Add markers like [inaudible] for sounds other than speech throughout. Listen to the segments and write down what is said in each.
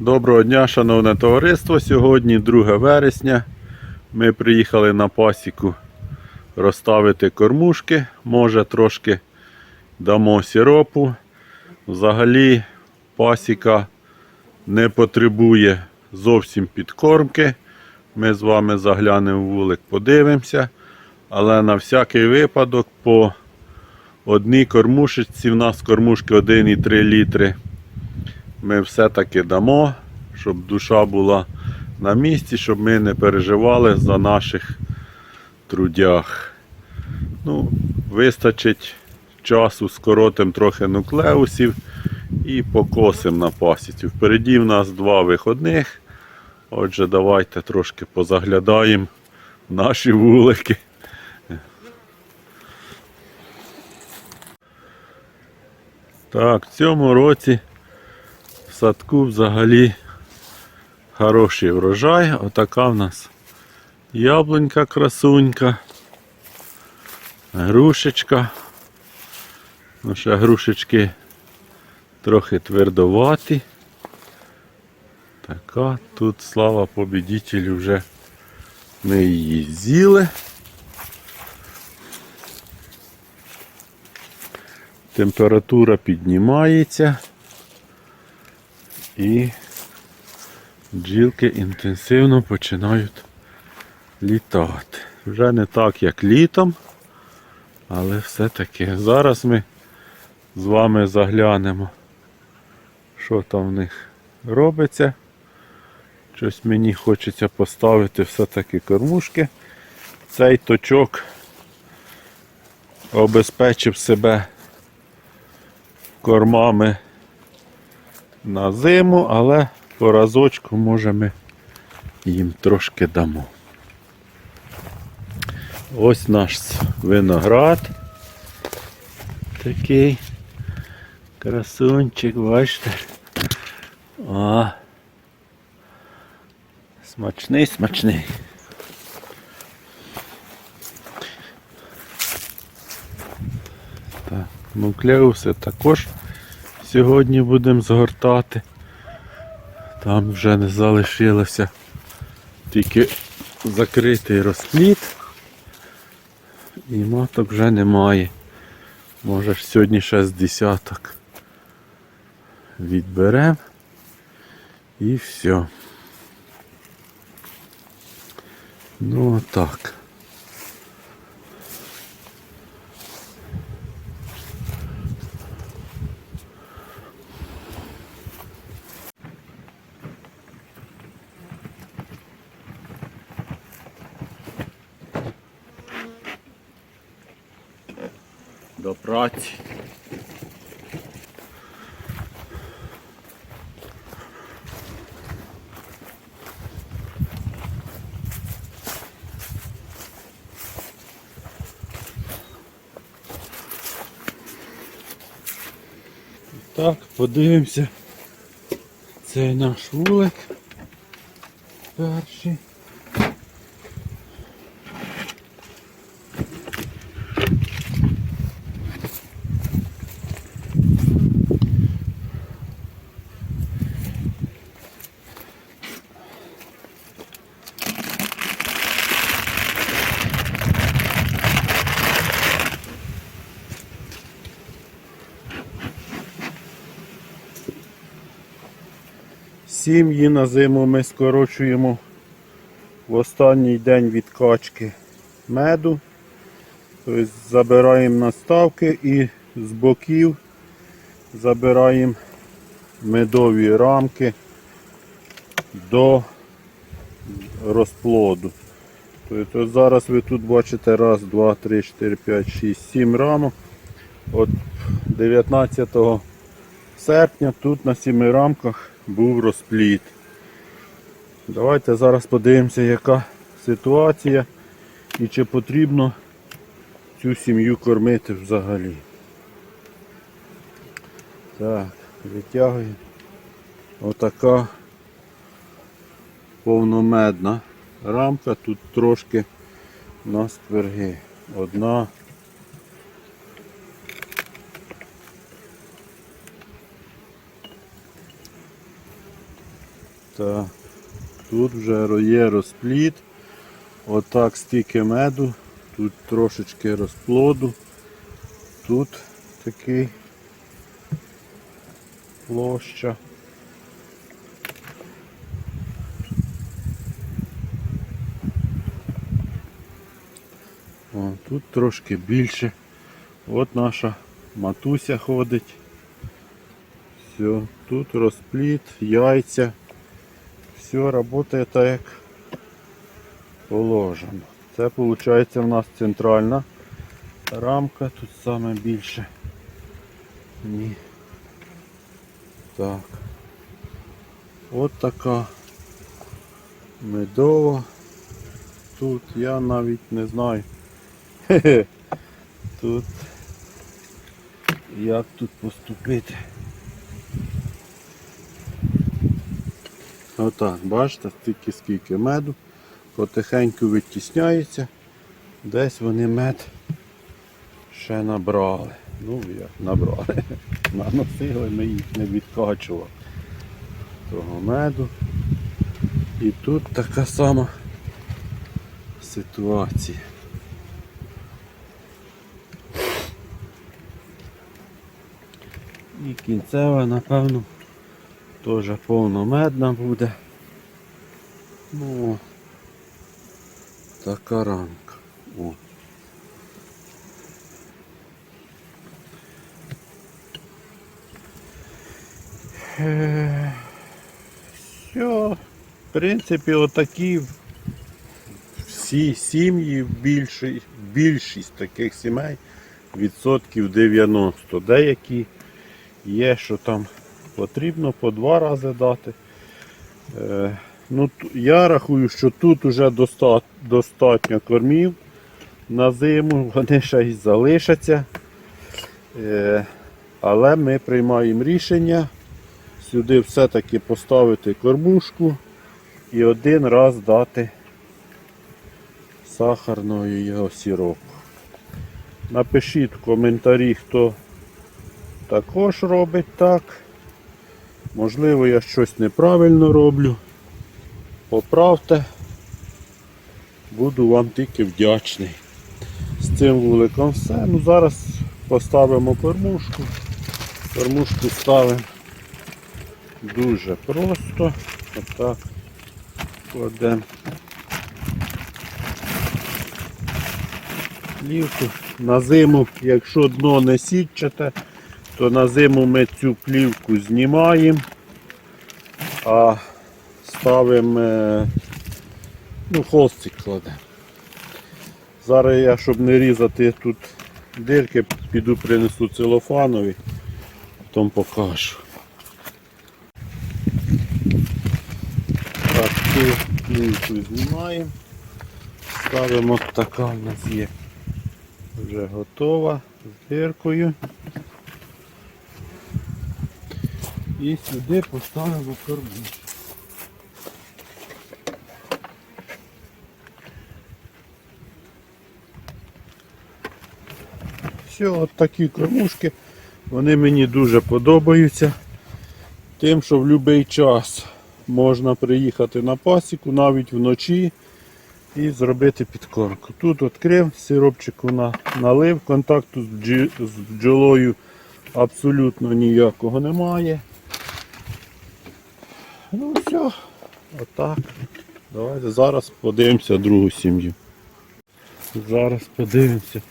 Доброго дня, шановне товариство. Сьогодні 2 вересня. Ми приїхали на пасіку розставити кормушки. Може трошки дамо сиропу. Взагалі пасіка не потребує зовсім підкормки. Ми з вами заглянемо в вулик, подивимося. Але на всякий випадок по одній кормушечці, в нас кормушки 1,3 літри ми все-таки дамо, щоб душа була на місці, щоб ми не переживали за наших трудях. Ну, Вистачить часу, скоротим трохи нуклеусів і покосим на пасіці. Впереді в нас два виходних. Отже, давайте трошки позаглядаємо наші вулики. Так, в цьому році садку взагалі хороший врожай. Отака в нас яблунька красунька, грушечка. Ну, ще грушечки трохи твердоваті. Така, тут слава побідітелю вже ми її з'їли. Температура піднімається і бджілки інтенсивно починають літати. Вже не так, як літом, але все-таки зараз ми з вами заглянемо, що там в них робиться. Щось мені хочеться поставити все-таки кормушки. Цей точок обезпечив себе кормами на зиму, але по разочку може ми їм трошки дамо. Ось наш виноград. Такий красунчик, бачите. О, смачний, смачний. Так, нуклеуси також сьогодні будемо згортати. Там вже не залишилося тільки закритий розпліт. І маток вже немає. Може сьогодні ще з десяток відберемо і все. Ну отак. До праці. Так, подивимося. Це наш вулик. Перший. Сім'ї на зиму ми скорочуємо в останній день відкачки меду. Тобто забираємо наставки і з боків забираємо медові рамки до розплоду. Тобто зараз ви тут бачите раз, два, три, чотири, п'ять, шість, сім рамок. От 19 серпня тут на сіми рамках був розпліт. Давайте зараз подивимося, яка ситуація і чи потрібно цю сім'ю кормити взагалі. Так, витягуємо. Отака повномедна рамка. Тут трошки у нас тверги. Одна. Так. Тут вже є розплід. Отак стільки меду. Тут трошечки розплоду. Тут такий площа. О, тут трошки більше. От наша матуся ходить. Все, тут розпліт, яйця. Все працює так, як положено. Це виходить в нас центральна рамка, тут саме більше. Ні. Так. От така медова. Тут я навіть не знаю. Тут як тут поступити. Отак, бачите, стільки скільки меду, потихеньку витісняється, десь вони мед ще набрали. Ну як набрали. [laughs] Наносили, ми їх не відкачували. Того меду. І тут така сама ситуація. І кінцева, напевно, теж повномедна буде. Ну, така рамка. О. Е, Все, в принципі, отакі всі сім'ї, більшість, більшість таких сімей відсотків 90. Деякі є, що там потрібно по два рази дати. Е, ну, я рахую, що тут вже доста- достатньо кормів на зиму, [laughs] вони ще й залишаться. Е, але ми приймаємо рішення сюди все-таки поставити кормушку і один раз дати сахарного його сиропу. Напишіть в коментарі, хто також робить так. Можливо, я щось неправильно роблю. Поправте. Буду вам тільки вдячний. З цим вуликом все. Ну зараз поставимо кормушку. Кормушку ставимо дуже просто. Отак кладемо плівку. На зиму, якщо дно не сітчате, то на зиму ми цю плівку знімаємо, а ставимо е, ну, холстик кладемо. Зараз я, щоб не різати тут дирки, піду принесу целофанові, потім покажу. Так, цю плівку знімаємо. Ставимо така в нас є вже готова з диркою. І сюди поставимо кормушку. Все, от такі кормушки. Вони мені дуже подобаються. Тим, що в будь-який час можна приїхати на пасіку навіть вночі і зробити підкормку. Тут відкрив, сиропчику на, налив, контакту з, бджолою абсолютно ніякого немає. Ну все, отак. Давайте зараз подивимося другу сім'ю. Зараз подивимося.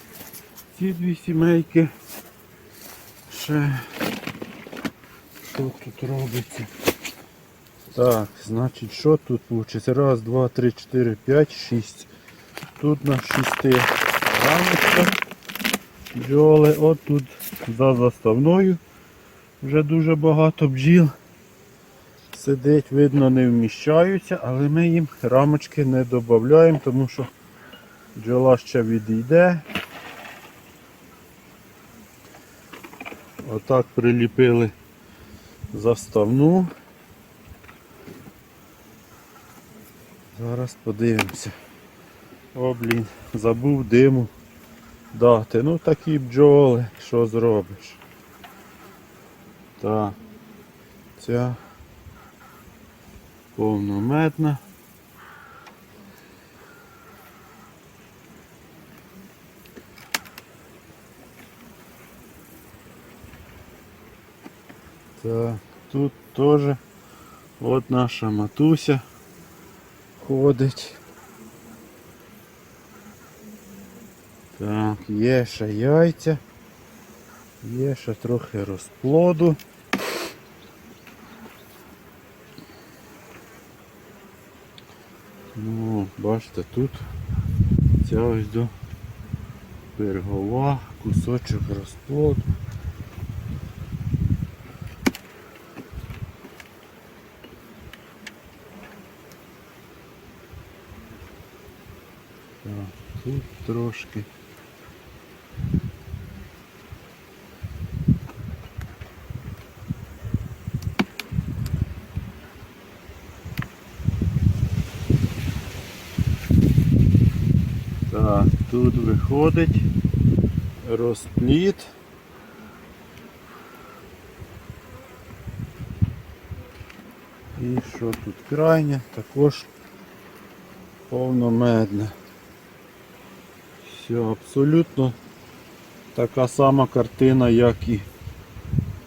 Ці дві сімейки. Ще що тут робиться. Так, значить, що тут вийде? Раз, два, три, чотири, п'ять, шість. Тут на шести рамочках. Бджоли. От тут за заставною вже дуже багато бджіл. Сидить, видно, не вміщаються, але ми їм рамочки не додаємо, тому що бджола ще відійде. Отак приліпили заставну. Зараз подивимося. О, блін, забув диму дати. Ну такі бджоли, що зробиш. Так. Ця Повномедна. Так, тут теж от наша матуся ходить. Так, є ще яйця, є ще трохи розплоду. Ну, бачите, тут ця ось до пергова, кусочок розплоду. Так, тут трошки. Так, тут виходить розпліт. І що тут крайнє? Також повномедне. Все, абсолютно така сама картина, як і в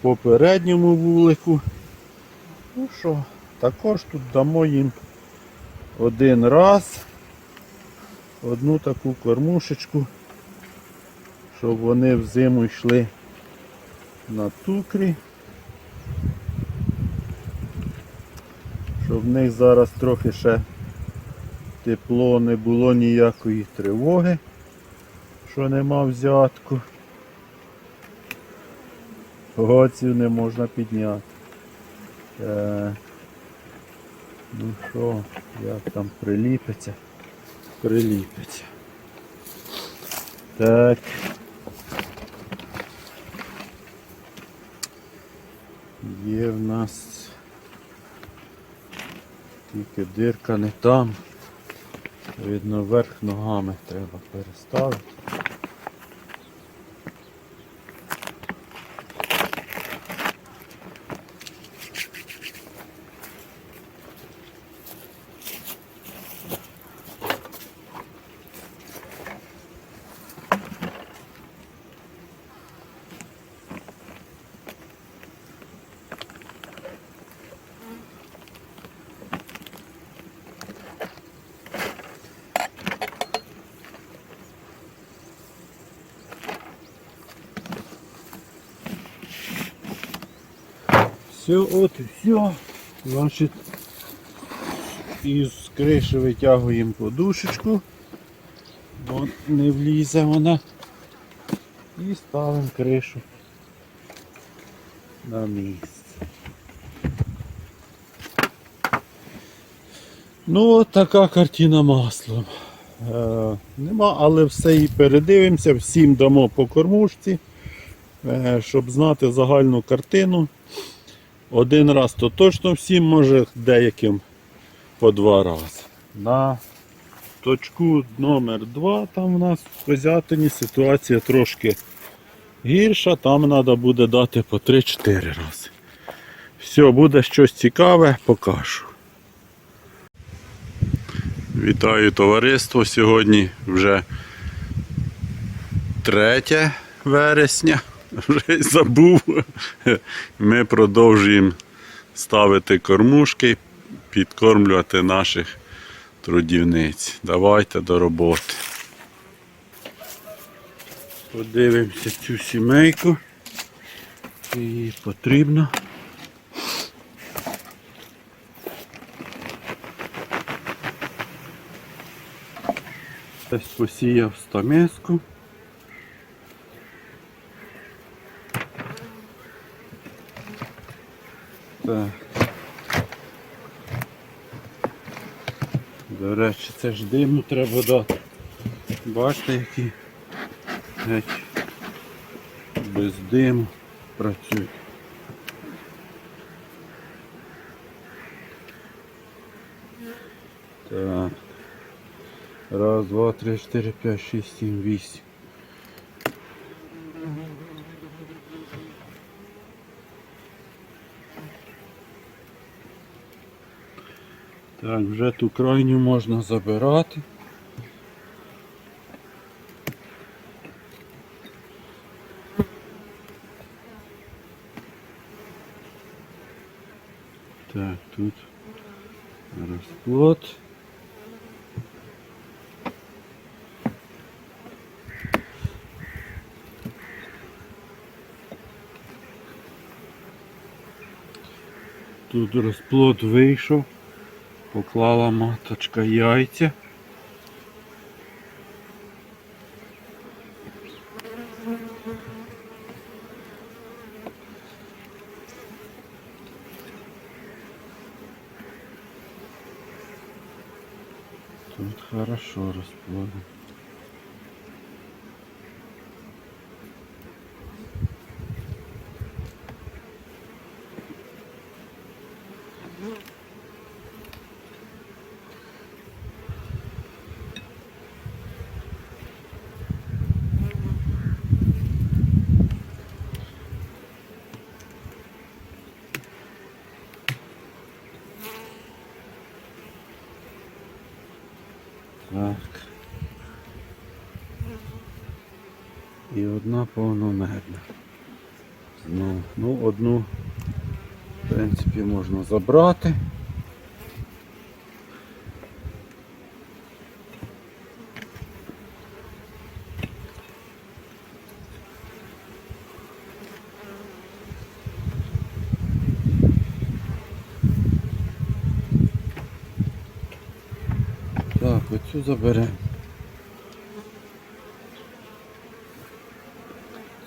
попередньому вулику. Ну що, також тут дамо їм один раз одну таку кормушечку, щоб вони взиму йшли на тукрі. Щоб в них зараз трохи ще тепло, не було ніякої тривоги, що нема взятку. Гоців не можна підняти. Так. Ну що, як там приліпиться? Приліпиться. Так. Є в нас тільки дирка не там. Видно, верх ногами треба переставити. Все, от і все. Значить, із криші витягуємо подушечку, бо не влізе вона. І ставимо кришу на місце. Ну от така картина маслом. Е, нема, але все і передивимося, всім дамо по кормушці, е, щоб знати загальну картину. Один раз то точно всім, може деяким по два рази. На точку номер 2 там у нас в Козятині ситуація трошки гірша, там треба буде дати по 3-4 рази. Все, буде щось цікаве, покажу. Вітаю товариство. Сьогодні вже 3 вересня. Вже й забув. Ми продовжуємо ставити кормушки, підкормлювати наших трудівниць. Давайте до роботи. Подивимося цю сімейку. Її потрібно. Десь посіяв стамеску. Так. До речі, це ж диму треба дати. Бачите, які геть без диму працюють. Так. Раз, два, три, чотири, п'ять, шість, сім, вісім. Так, вже ту крайню можна забирати. Так, тут розплод. Тут розплод вийшов, поклала маточка яйця. Тут хорошо расплодом. Так. І одна повномерна. Ну, ну, одну, в принципі, можна забрати. Так, оцю заберемо.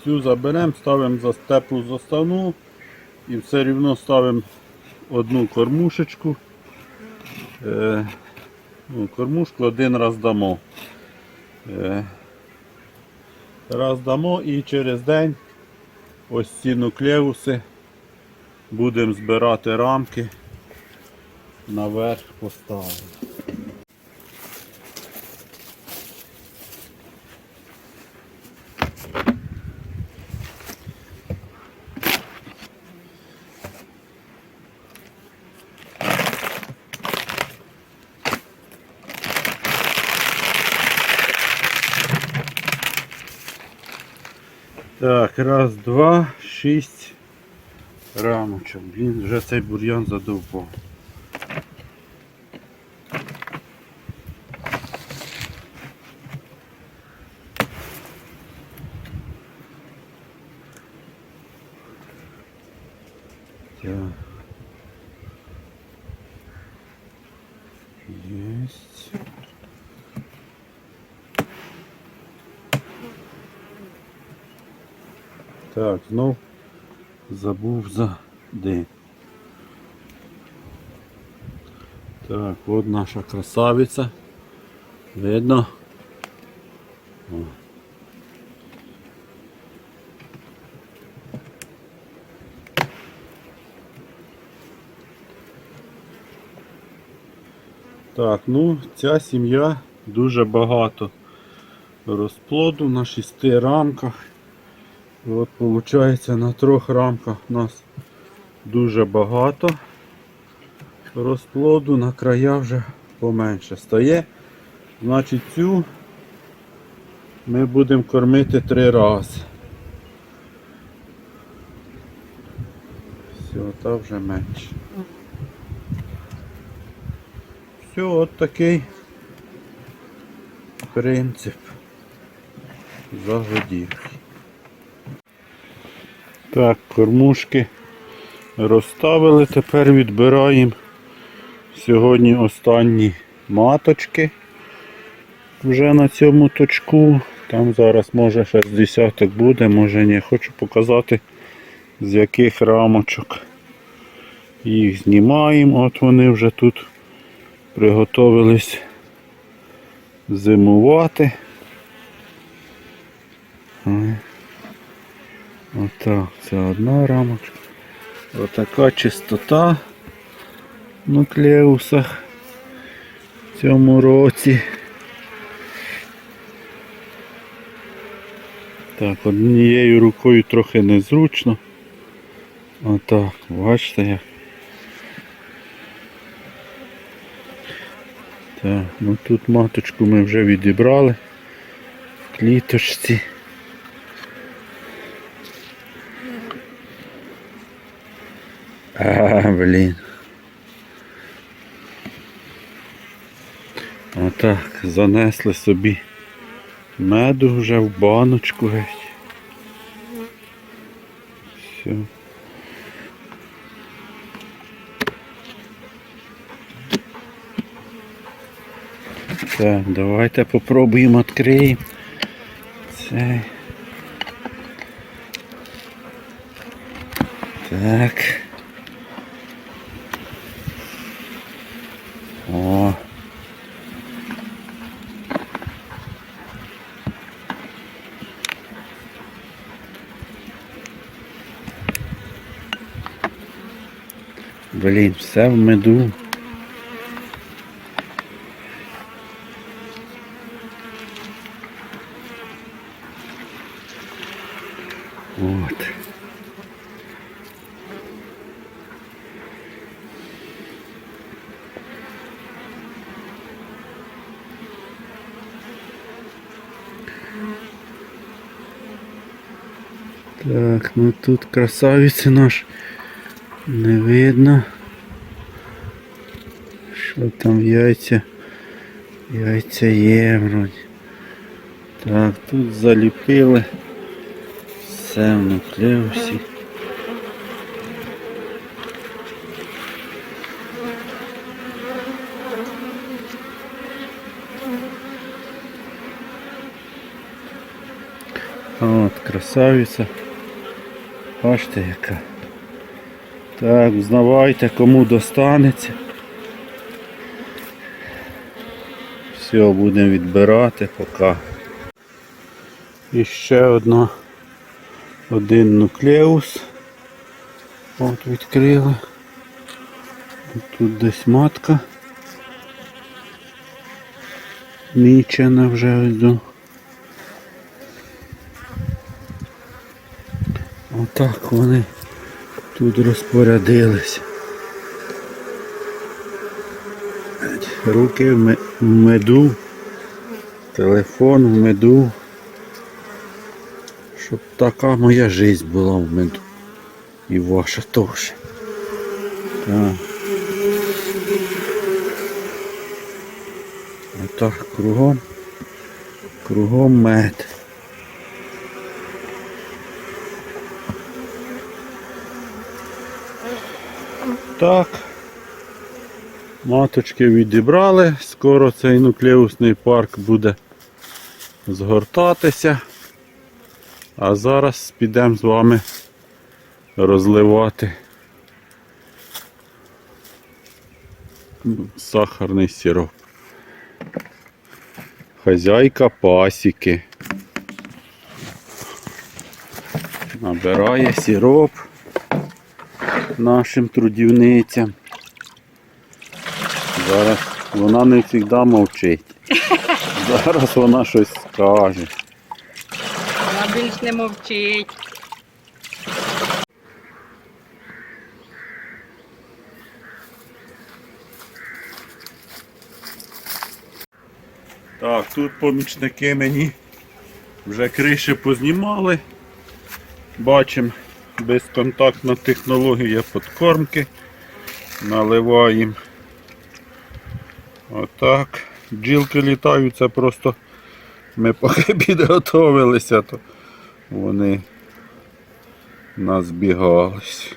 Цю заберемо, ставимо за теплу заставну і все рівно ставимо одну кормушечку. Е, ну, кормушку один раз дамо. Е, раз дамо і через день ось ці нуклеуси будемо збирати рамки наверх поставимо. Так, раз, два, шість рамочок. Блін, вже цей бур'ян задовбав. Так. Есть. Так, знов забув за день. Так, от наша красавиця. Видно? О. Так, ну ця сім'я дуже багато розплоду на шести рамках. І от виходить на трьох рамках у нас дуже багато розплоду, на края вже поменше стає. Значить цю ми будемо кормити три рази. Все, та вже менше. Все, от такий принцип загодівки. Так, кормушки розставили, тепер відбираємо сьогодні останні маточки вже на цьому точку. Там зараз може ще з десяток буде, може ні. Хочу показати з яких рамочок їх знімаємо. От вони вже тут приготовились зимувати. Отак, це одна рамочка. Отака чистота в нуклеусах в цьому році. Так, однією рукою трохи незручно. Отак, бачите як. Так, ну тут маточку ми вже відібрали в кліточці. А, блін. Отак, занесли собі меду вже в баночку геть. Все. Так, давайте попробуємо відкриємо. Це. Так. Блін, все в меду. Вот. Так, ну тут красавиці наш не видно. Що там яйця? Яйця є вроді. Так, тут заліпили. Все в нуклеусі. От, красавиця. Бачите яка. Так, взнавайте, кому достанеться. Все, будемо відбирати поки. І ще одна один нуклеус. От відкрили. Тут десь матка. Мічена вже йду. Отак вони тут розпорядилися. Руки в меду, телефон в меду. Щоб така моя жизнь була в меду. І ваша теж. Так. Отак кругом. Кругом мед. Так. Маточки відібрали. Скоро цей нуклеусний парк буде згортатися. А зараз підемо з вами розливати сахарний сироп. Хазяйка пасіки. Набирає сироп нашим трудівницям. Зараз вона не завжди мовчить. [laughs] Зараз вона щось скаже. Вона більш не мовчить. Так, тут помічники мені вже криші познімали. Бачимо безконтактна технологія подкормки. Наливаємо. Отак. Бджілки літають, це просто ми поки підготовилися, то вони назбігались.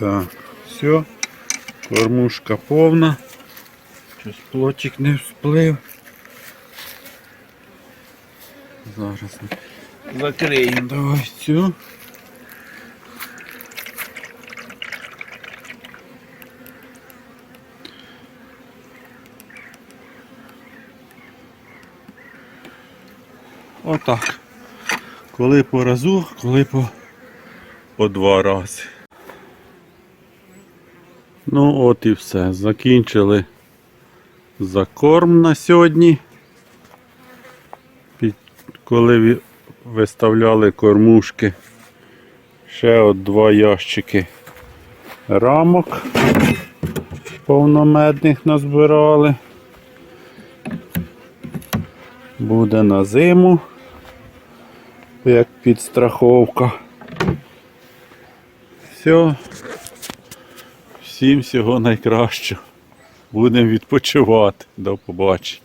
Так, все, кормушка повна. Щось плотик не всплив. Зараз закриємо давай цю. Отак. Коли по разу, коли по, по два рази. Ну от і все. Закінчили закорм на сьогодні. Під- Коли виставляли кормушки, Ще от два ящики рамок повномедних назбирали. Буде на зиму, як підстраховка. Все. Всім всього найкращого. Будемо відпочивати. До побачення.